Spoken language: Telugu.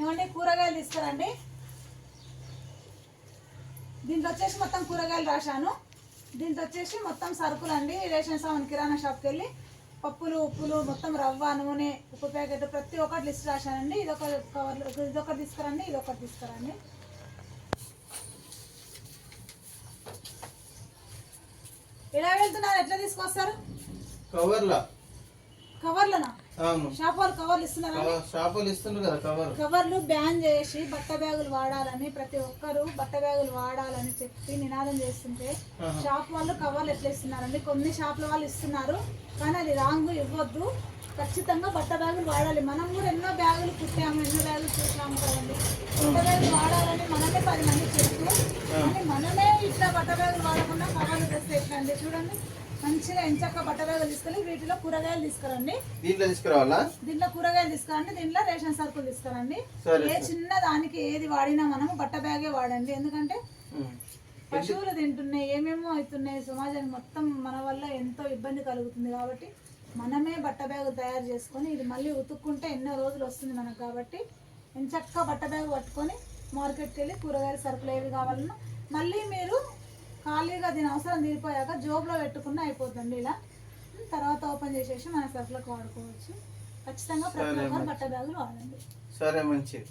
ఏమండి? కూరగాయలు తీసుకురండి. దీంట్లో వచ్చేసి మొత్తం కూరగాయలు రాశాను. దీంట్లో వచ్చేసి మొత్తం సరుకులు అండి రేషన్ సామాన్ కిరాణా షాప్కి వెళ్ళి పప్పులు ఉప్పులు మొత్తం రవ్వ నూనె ఉప్పు ప్యాకెట్ ప్రతి ఒక్కటి లిస్ట్ రాశానండి. ఇది ఒక కవర్ ఇది ఒకటి తీసుకురండి ఇది ఒకటి తీసుకురండి. ఎలా వెళ్తున్నారు? ఎట్లా తీసుకొస్తారు? కవర్లా. కవర్లనా? షాప్ వాళ్ళు కవర్లు ఇస్తున్నారా కదా కవర్. కవర్లు బ్యాన్ చేసి బట్ట బ్యాగులు వాడాలని ప్రతి ఒక్కరు బట్ట బ్యాగులు వాడాలని చెప్పి నినాదం చేస్తుంటే. షాప్ వాళ్ళు కవర్లు ఎట్లా ఇస్తున్నారండి? కొన్ని షాపుల వాళ్ళు ఇస్తున్నారు కానీ అది రాంగ్ ఇవ్వద్దు. ఖచ్చితంగా బట్ట బ్యాగులు వాడాలి. మనం కూడా ఎన్నో బ్యాగులు కుట్టాము ఎన్నో బ్యాగులు చూసాము కదండి. బట్ట బ్యాగులు వాడాలని మనమే పది మంది చెప్తే కానీ మనమే ఇట్లా బట్ట బ్యాగులు వాడకుండా కవర్లు తెస్తే ఎట్లా అండి? చూడండి. మంచిగా ఎంచక్క బట్ట బ్యాగులు తీసుకెళ్ళి వీటిలో కూరగాయలు తీసుకురండి. దీంట్లో తీసుకురావాలా? దీంట్లో కూరగాయలు తీసుకురండి. దీంట్లో రేషన్ సరుకులు తీసుకురండి. ఏ చిన్న దానికి ఏది వాడినా మనము బట్ట బ్యాగే వాడండి. ఎందుకంటే. పశువులు తింటున్నాయి ఏమేమో అవుతున్నాయి. సమాజానికి మొత్తం మన వల్ల ఎంతో ఇబ్బంది కలుగుతుంది కాబట్టి మనమే బట్ట బ్యాగు తయారు చేసుకొని ఇది మళ్ళీ ఉతుక్కుంటే ఎన్నో రోజులు వస్తుంది మనకు కాబట్టి ఎంచక్క బట్ట బ్యాగ్ పట్టుకొని మార్కెట్కి వెళ్ళి కూరగాయల సరుకులు ఏవి కావాలన్నా మళ్ళీ మీరు ఖాళీగా దీని అవసరం తీరిపోయాక జోబులో పెట్టుకున్న అయిపోతుంది ఇలా. తర్వాత ఓపెన్ చేసేసి మన సరుకులకు వాడుకోవచ్చు. ఖచ్చితంగా ప్రతి ఒక్కరు బట్ట బ్యాగులు వాడండి. సరే మంచిది.